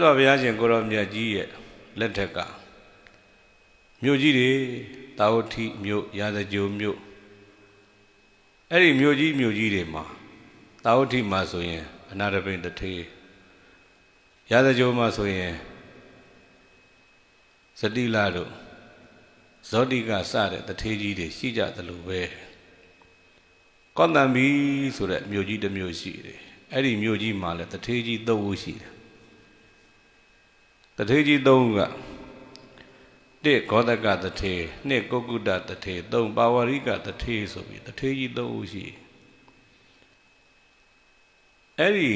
တော်ဘုရားရှင်ကိုရောမြတ်ကြီးရဲ့လက်ထက်ကမြို့ကြီးတွေတာဝတိမြို့ရာဇကြိုမြို့အဲ့ဒီမြို့ကြီးမြို့ကြီးတွေမှာတာဝတိမှာဆိုရင်အနာရပိန်တထေးရာဇကြိုမှာဆိုရင်စတိလာတို့ဇောတိကစတဲ့တထေးကြီးတွေရှိကြသလိုပဲကောတံဘီဆိုတဲ့မြို့ကြီးတစ်မြို့ရှိတယ်အဲ့ဒီမြို့ကြီးမှာလည်းတထေးကြီးသုံးဦးရှိတယ် တထေးကြီးသုံးဦးကတစ်ဂောဒကတထေးနှစ်ကုက္ကုတတထေးသုံးပါဝရိကတထေးဆိုပြီးတထေးကြီးသုံးဦးရှိအဲ့ဒီ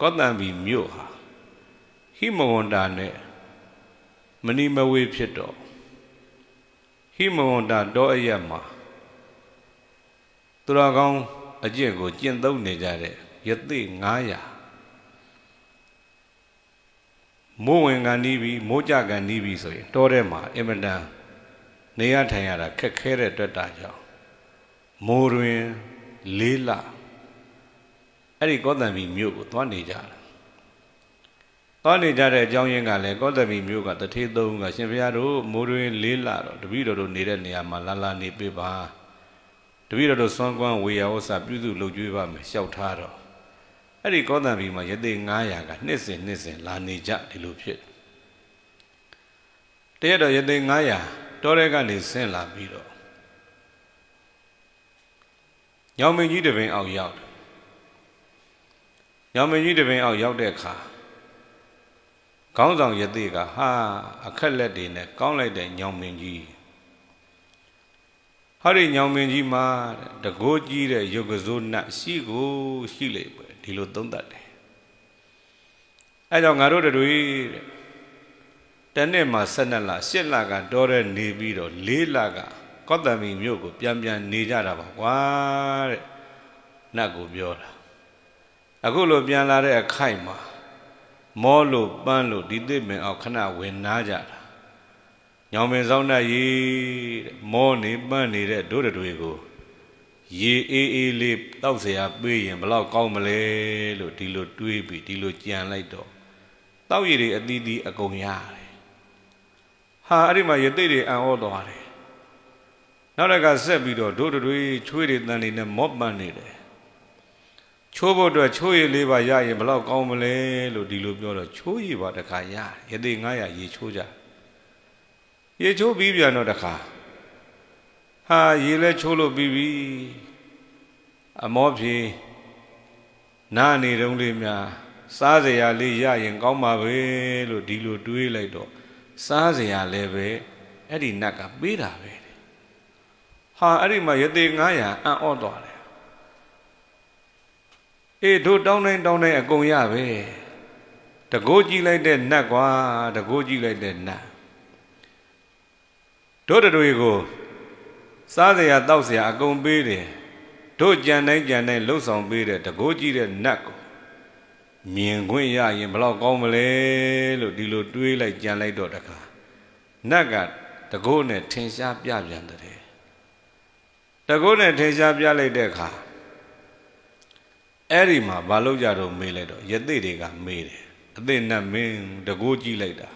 ကောတံဘီမြို့ဟာဟိမဝန္တာနဲ့မဏိမဝေဖြစ်တော့ဟိမဝန္တာတောအရက်မှာသူတော်ကောင်းအကျင့်ကိုကျင့်သုံးနေကြတဲ့ယသိ900 မိုးဝင်ကန်နီးပြီးမိုးကြကန်နီးပြီးဆိုရင်တောထဲမှာအင်မတန်နေရထိုင်ရတာခက်ခဲတဲ့အတွက်တာကြောင့်မိုးတွင်လေးလအဲ့ဒီကောတံဘီမြို့ကိုသွားနေကြတာသွားနေကြတဲ့အကြောင်းရင်းကလည်းကောတံဘီမြို့ကတထေးသုံးကရှင်ဘုရားတို့မိုးတွင်လေးလတော့တပည့်တော်တို့နေတဲ့နေရာမှာလာလာနေပေးပါတပည့်တော်တို့စွမ်းကွမ်းဝေယဝဆပြုစုလုပ်ကြွေးပါမယ်လျှောက်ထားတော့ အဲ့ဒီကောသံဘီမှာယသိ900ကနှစ်စဉ်နှစ်စဉ်လာနေကြဒီလိုဖြစ်တရက်တော့ယသိ900တောထဲကနေဆင်းလာပြီးတော့ညောင်မင်းကြီးတပင်အောက်ရောက်တယ်ညောင်မင်းကြီးတပင်အောက်ရောက်တဲ့အခါခေါင်းဆောင်ယသိကဟာအခက်လက်တွေနဲ့ကောင်းလိုက်တဲ့ညောင်မင်းကြီး ဟာဒီညောင်မင်းကြီးမှာတကိုးကြီးတဲ့ရုပ်ကစိုးနတ်ရှိကိုရှိလေပဲဒီလိုသုံးသပ်တယ်အဲကြောင့်ငါတို့တွေတဲ့တနေ့မှာ12လ8လကတောတဲ့နေပြီးတော့4လကကောတ္တမီမြို့ကိုပြန်ပြန်နေကြတာပါကွာတဲ့နတ်ကိုပြောတာအခုလိုပြန်လာတဲ့အခိုက်မှာမောလို့ပန်းလို့ဒီသိမင်အောင်ခဏဝင်နာကြတာ ညောင်ပင်ဆောင်တတ်ရေတဲ့မောနေပန်းနေတဲ့တို့တွေကိုရေအေးအေးလေးတောက်เสียပေးရင်ဘလောက်ကောင်းမလဲလို့ဒီလိုတွေးပြီးဒီလိုကြံလိုက်တော့တောက်ရည်တွေအသီးသီးအကုန်ရတယ်ဟာအဲ့ဒီမှာရသိတွေအံ့ဩသွားတယ်နောက်တစ်ခါဆက်ပြီးတော့တို့တွေချွေးတွေတန်တွေနဲ့မော့ပန်းနေတယ်ချိုးဖို့အတွက်ချိုးရည်လေးပါရရင်ဘလောက်ကောင်းမလဲလို့ဒီလိုပြောတော့ချိုးရည်ပါတခါရရသိ900ရေချိုးကြ ရေချိုးပြီးပြန်တော့တခါဟာရေလဲချိုးလို့ပြီးပြီအမောဖြေနားနေတုံးလေးများစားစရာလေးရရင်ကောင်းပါပဲလို့ဒီလိုတွေးလိုက်တော့စားစရာလည်းပဲအဲ့ဒီနတ်ကပေးတာပဲဟာအဲ့ဒီမှာယသိ900အံ့ဩသွားတယ်အေးတို့တောင်းတိုင်းတောင်းတိုင်းအကုန်ရပဲတကိုးကြည့်လိုက်တဲ့နတ်ကွာတကိုးကြည့်လိုက်တဲ့နတ် တို့တွေကိုစားစရာတောက်စရာအကုန်ပေးတယ်တို့ကြံတိုင်းကြံတိုင်းလှုပ်ဆောင်ပေးတဲ့တကိုးကြည့်တဲ့နတ်ကိုမြင်ခွင့်ရရင်ဘလောက်ကောင်းမလဲလို့ဒီလိုတွေးလိုက်ကြံလိုက်တော့တခါနတ်ကတကိုးနဲ့ထင်ရှားပြပြန်တယ်တကိုးနဲ့ထင်ရှားပြလိုက်တဲ့အခါအဲ့ဒီမှာဘာလို့ကြတော့မေးလိုက်တော့ယသိတွေကမေးတယ်အသိနဲ့မင်းတကိုးကြည့်လိုက်တာ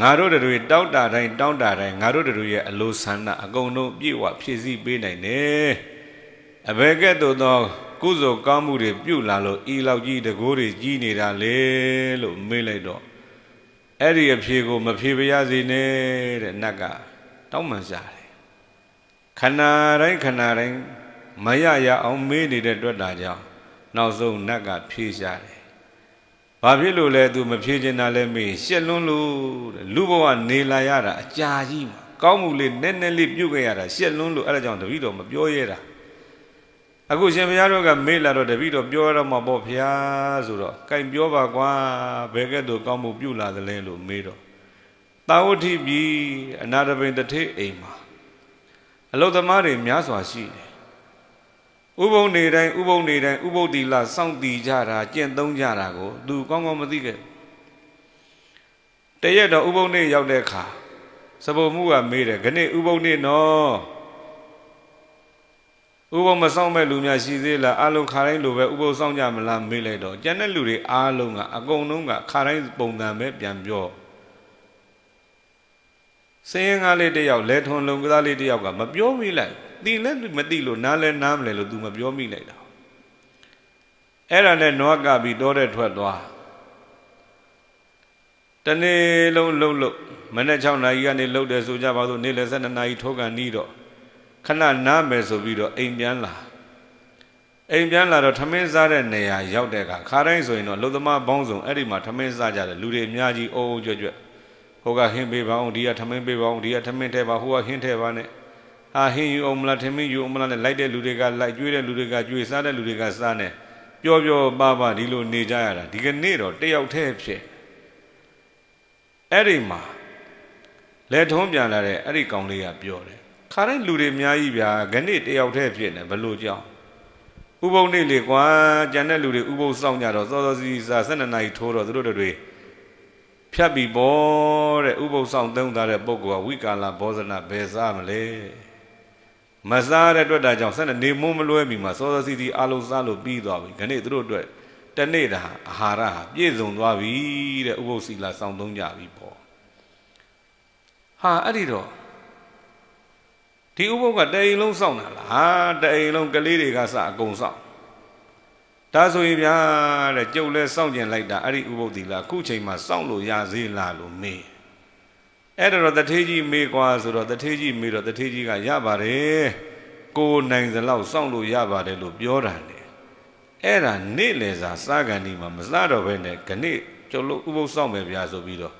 ငါတို့တွေတောက်တာတိုင်းတောင်းတာတိုင်းငါတို့တွေရဲ့အလိုဆန္ဒအကုန်လုံးပြည့်ဝဖြည့်ဆည်းပေးနိုင်တယ်အဘယ်ကဲ့သို့သော ကုသိုလ်ကောင်းမှုတွေပြုလာလို့ဤလောက်ကြီးတကိုးတွေကြီးနေတာလေလို့မေးလိုက်တော့အဲ့ဒီအဖြေကိုမဖြေပါရစေနဲ့တဲ့နတ်ကတောင်းပန်ရှာတယ်ခဏတိုင်းခဏတိုင်းမရရအောင်မေးနေတဲ့အတွက်တာကြောင့်နောက်ဆုံးနတ်ကဖြေရှာတယ် ဘာဖြစ်လို့လဲသူမဖြေချင်တာလဲမေးရှက်လွန်းလို့တဲ့လူဘဝနေလာရတာအကြာကြီးမှာကောင်းမှုလေးနည်းနည်းလေးပြုတ်ခဲ့ရတာရှက်လွန်းလို့အဲ့ဒါကြောင့်တပည့်တော်မပြောရတာအခုရှင်ဘုရားတို့ကမေးလာတော့တပည့်တော်ပြောရတော့မှာပေါ့ဖျားဆိုတော့ကင်ပြောပါကွာဘယ်ကဲ့သို့ကောင်းမှုပြုလာသလဲလို့မေးတော့တာဝတိပြီအနာတပင်တထေးအိမ်မှာအလုသမားတွေများစွာရှိတယ် ဥပုံနေတိုင်းဥပုံနေတိုင်းဥပုပ်တိလစောင့်တည်ကြတာကျင့်သုံးကြတာကိုသူကောင်းကောင်းမသိခဲ့တရက်တော့ဥပုံနေရောက်တဲ့အခါစပုံမှုကမေးတယ်ခဏဥပုံနေနော်ဥပုံမဆောင်မဲ့လူများရှိသေးလားအလုံးခါတိုင်းလိုပဲဥပုံဆောင်ကြမလားမေးလိုက်တော့ကျန်တဲ့လူတွေအားလုံးကအကုန်လုံးကခါတိုင်းပုံစံပဲပြန်ပြောစင်းရင်ကားလေးတစ်ယောက်လဲထွန်လုံကစားလေးတစ်ယောက်ကမပြောမိလိုက် တီလည်းမတိလို့နားလည်းနားမလဲလို့ तू မပြောမိလိုက်တာအဲ့ဒါနဲ့နွားကပြီးတောတဲ့ထွက်သွားတနေ့လုံးလှုပ်လှုပ်မနေ့6နာရီကနေလှုပ်တယ်ဆိုကြပါစို့နေ့လယ်12နာရီထိုးကန်နီးတော့ခဏနားမယ်ဆိုပြီးတော့အိမ်ပြန်လာအိမ်ပြန်လာတော့ထမင်းစားတဲ့နေရာရောက်တဲ့အခါခါတိုင်းဆိုရင်တော့လုံသမားပေါင်းစုံအဲ့ဒီမှာထမင်းစားကြတယ်လူတွေအများကြီးအုံအုံကြွကြွဟိုကဟင်းပေးပါအောင်ဒီကထမင်းပေးပါအောင်ဒီကထမင်းထဲပါဟိုကဟင်းထဲပါနဲ့ အာဟင်းယူအောင်မလားထမင်းယူအောင်မလားနဲ့လိုက်တဲ့လူတွေကလိုက်ကျွေးတဲ့လူတွေကကျွေးစားတဲ့လူတွေကစားနဲ့ပျော်ပျော်ပါပါဒီလိုနေကြရတာဒီကနေ့တော့တယောက်တည်းဖြစ်အဲ့ဒီမှာလက်ထုံးပြန်လာတဲ့အဲ့ဒီကောင်လေးကပြောတယ်ခါတိုင်းလူတွေအများကြီးဗျာခဏတယောက်တည်းဖြစ်နေဘလို့ကြောင်းဥပုံနေလေကွာကျန်တဲ့လူတွေဥပုံစောင့်ကြတော့စောစောစီးစား12နာရီထိုးတော့သူတို့တွေဖြတ်ပြီးပေါ်တဲ့ဥပုသ်ဆောင်သုံးသားတဲ့ပုဂ္ဂိုလ်ကဝိကာလဘောဇနာဘယ်စားမလဲ မစားတဲ့အတွက်ဒါကြောင့်ဆက်နေမုံမလွဲမီမှာစောစောစီးစီးအလုံးစားလို့ပြီးသွားပြီခနေ့သူတို့အတွက်တနေ့တာအာဟာရဟာပြည့်စုံသွားပြီတဲ့ဥပုသ်စီလာဆောင်သုံးကြပြီပေါ့ဟာအဲ့ဒီတော့ဒီဥပုသ်ကတအိမ်လုံးစောင့်တာလားတအိမ်လုံးကလေးတွေကစအကုန်စောင့်ဒါဆိုရင်ဗျာတဲ့ကြုတ်လဲစောင့်ကျင်လိုက်တာအဲ့ဒီဥပုသ်ဒီလားခုချိန်မှာစောင့်လို့ရသေးလားလို့မေး အဲ့တော့တထေးကြီးမေးကွာဆိုတော့တထေးကြီးမေးတော့တထေးကြီးကရပါတယ်ကိုနိုင်စလောက်စောင့်လို့ရပါတယ်လို့ပြောတာလေအဲ့ဒါနေ့လေစာစားကန်ဒီမှာမစားတော့ဘဲနဲ့ခဏကျုပ်လို့ဥပုသ်စောင့်မယ်ဗျာဆိုပြီးတော့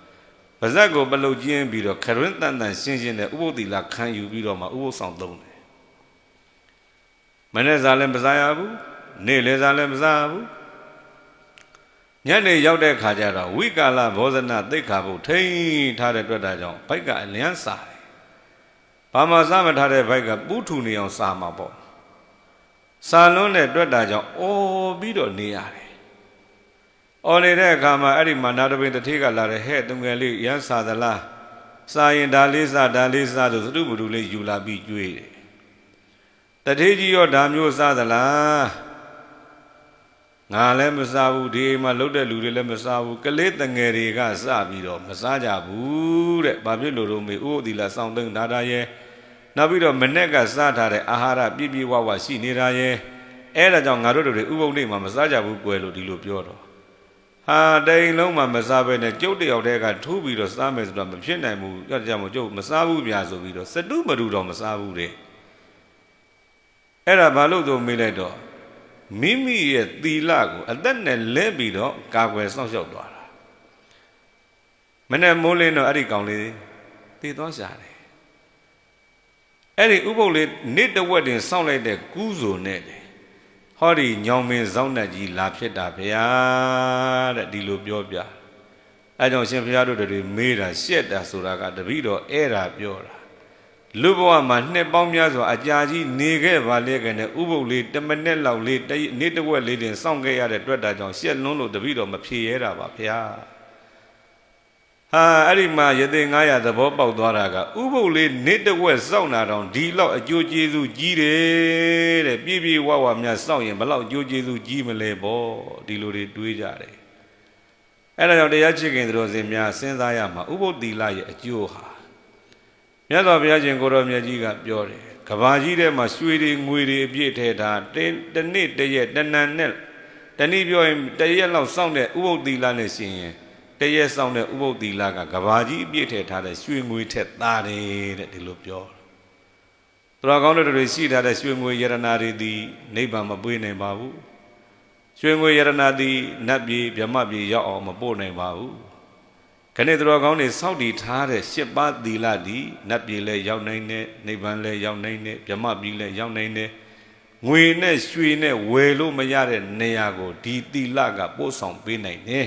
ပါဇက်ကိုပလုတ်ကျင်းပြီးတော့ခရွန်းတန်တန်ရှင်းရှင်းနဲ့ဥပုသ်ဒီလားခံယူပြီးတော့မှဥပုသ်ဆောင်သုံးတယ်မနေ့စာလည်းမစားရဘူးနေ့လည်းစားလည်းမစားဘူး ညနေရောက်တဲ့ခါကျတော့ဝိကာလဘောဇနာသိက္ခာပုထိန်ထားတဲ့အတွက်ဒါကြောင့်ဘိုက်ကအလျန်းစားတယ်။ဘာမှစားမထားတဲ့ဘိုက်ကပူးထူနေအောင်စားမှာပေါ့။စားလွန်းတဲ့အတွက်ဒါကြောင့်အော်ပြီးတော့နေရတယ်။အော်နေတဲ့အခါမှာအဲ့ဒီမှာနာတပင်တစ်ထေးကလာတဲ့ဟဲ့တုံငယ်လေးရမ်းစားသလား။စားရင်ဒါလေးစားဒါလေးစားလို့သတုပတူလေးယူလာပြီးကျွေးတယ်။တထေးကြီးရောဒါမျိုးစားသလား။ ငါလည်းမစားဘူးဒီအိမ်မှာလှုပ်တဲ့လူတွေလည်းမစားဘူးကလေးတငယ်တွေကစပြီးတော့မစားကြဘူးတဲ့ဘာဖြစ်လို့တော့မေဥဒီလာစောင်းသိန်းဒါတာရဲ့နောက်ပြီးတော့မနဲ့ကစားထားတဲ့အာဟာရပြည့်ပြည့်ဝဝရှိနေတာရဲ့အဲ့ဒါကြောင့်ငါတို့တွေဥပုံနေမှာမစားကြဘူးကွယ်လို့ဒီလိုပြောတော့ဟာတိန်လုံးမှာမစားဘဲနဲ့ကျုပ်တယောက်တည်းကထိုးပြီးတော့စားမယ်ဆိုတော့မဖြစ်နိုင်ဘူးကြောက်ကြမို့ကျုပ်မစားဘူးဗျာဆိုပြီးတော့စတုမတူတော့မစားဘူးတဲ့အဲ့ဒါဘာလို့တော့မေးလိုက်တော့ မိမိရဲ့သီလကိုအသက်နဲ့လဲပြီးတော့ကာကွယ်စောင့်ရှောက်သွားတာမနဲ့မိုးလင်းတော့အဲ့ဒီကောင်လေးတည်သွားရှာတယ်အဲ့ဒီဥပုပ်လေးနေ့တဝက်တင်စောင့်လိုက်တဲ့ကူးစုံနဲ့တယ်ဟောဒီညောင်မင်းဇောင်းနဲ့ကြီးလာဖြစ်တာဗျာတဲ့ဒီလိုပြောပြအဲကြောင့်ရှင်ဘုရားတို့တွေမေးတာရှက်တာဆိုတာကတပည့်တော်အဲ့ဒါပြောတာ လူဘဝမှာနှစ်ပေါင်းများစွာအကြာကြီးနေခဲ့ပါလေကနေဥပုပ်လေးတမနဲ့လောက်လေးနေ့တစ်ဝက်လေးတင်စောင့်ခဲ့ရတဲ့တွေ့တာကြောင့်ရှက်လွန်းလို့တပည့်တော်မဖြေရတာပါဗျာဟာအဲ့ဒီမှာယသိ900သဘောပေါက်သွားတာကဥပုပ်လေးနေ့တစ်ဝက်စောင့်တာတောင်ဒီလောက်အကျိုးကျေးဇူးကြီးတယ်တဲ့ပြည့်ပြည့်ဝဝများစောင့်ရင်ဘလောက်အကျိုးကျေးဇူးကြီးမလဲပေါ့ဒီလိုတွေတွေးကြတယ်အဲ့ဒါကြောင့်တရားချစ်ခင်သူတော်စင်များစဉ်းစားရမှာဥပုပ်သီလရဲ့အကျိုးဟာ မြတ်စွာဘုရားရှင်ကိုရောမြတ်ကြီးကပြောတယ်ကဘာကြီးထဲမှာရွှေတွေငွေတွေအပြည့်ထဲထားတနေ့တရက်တဏ္ဍနဲ့တနည်းပြောရင်တရက်လောက်စောင့်တဲ့ဥပုပ်သီလနဲ့ရှင်ရင်တရက်စောင့်တဲ့ဥပုပ်သီလကကဘာကြီးအပြည့်ထဲထားတဲ့ရွှေငွေထက်သားတယ်တဲ့ဒီလိုပြောသူတော်ကောင်းတဲ့တွေရှိထားတဲ့ရွှေငွေယရနာတွေဒီနိဗ္ဗာန်မပွေးနိုင်ပါဘူးရွှေငွေယရနာသည်နတ်ပြည်ဗြဟ္မပြည်ရောက်အောင်မပို့နိုင်ပါဘူး ခဏတော်ကောင်းနေစောင့်တည်ထားတဲ့ရှစ်ပါးသီလဒီနတ်ပြည်လဲရောက်နိုင်တယ်နိဗ္ဗာန်လဲရောက်နိုင်တယ်ဗြဟ္မပြည်လဲရောက်နိုင်တယ်ငွေနဲ့ရွှေနဲ့ဝယ်လို့မရတဲ့နေရာကိုဒီသီလကပို့ဆောင်ပေးနိုင်တယ်